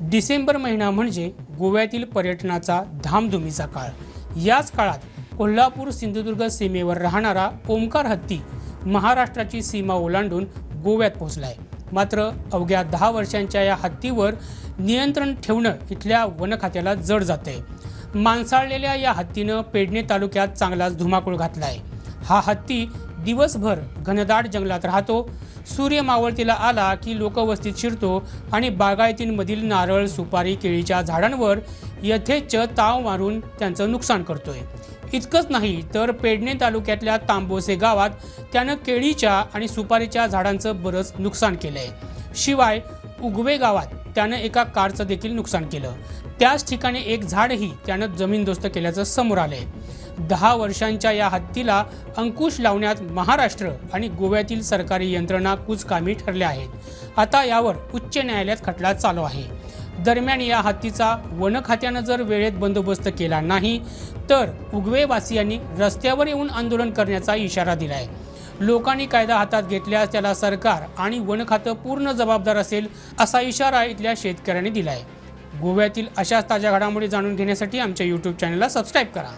डिसेंबर महिना म्हणजे गोव्यातील पर्यटनाचा धामधुमीचा काळ. याच काळात कोल्हापूर सिंधुदुर्ग सीमेवर राहणारा ओमकार हत्ती महाराष्ट्राची सीमा ओलांडून गोव्यात पोहोचलाय. मात्र अवघ्या दहा वर्षांच्या या हत्तीवर नियंत्रण ठेवणं इथल्या वनखात्याला जड जड आहे माणसाळलेल्या या हत्तीनं पेडणे तालुक्यात चांगलाच धुमाकूळ घातलाय. हा हत्ती दिवसभर घनदाट जंगलात राहतो. सूर्य मावळतीला आला की लोकवस्तीत शिरतो आणि बागायतींमधील नारळ सुपारी केळीच्या झाडांवर यथेच्छ ताव मारून त्यांचं नुकसान करतोय. इतकंच नाही तर पेडणे तालुक्यातल्या तांबोसे गावात त्यानं केळीच्या आणि सुपारीच्या झाडांचं बरंच नुकसान केलंय. शिवाय उगवे गावात त्यानं एका कारचं देखील नुकसान केलं. त्याच ठिकाणी एक झाडही त्यानं जमीनदोस्त केल्याचं समोर आलंय. दहा वर्षांच्या या हत्तीला अंकुश लावण्यात महाराष्ट्र आणि गोव्यातील सरकारी यंत्रणा कुचकामी ठरल्या आहेत. आता यावर उच्च न्यायालयात खटला चालू आहे. दरम्यान या हत्तीचा वन खात्यानं जर वेळेत बंदोबस्त केला नाही तर उगवेवासियांनी रस्त्यावर येऊन आंदोलन करण्याचा इशारा दिला आहे लोकांनी कायदा हातात घेतल्यास त्याला सरकार आणि वन खातं पूर्ण जबाबदार असेल असा इशारा इथल्या शेतकऱ्यांनी आहे गोव्यातील अशाच ताज्या घडामोडी जाणून घेण्यासाठी आमच्या यूट्यूब चॅनलला सबस्क्राईब करा.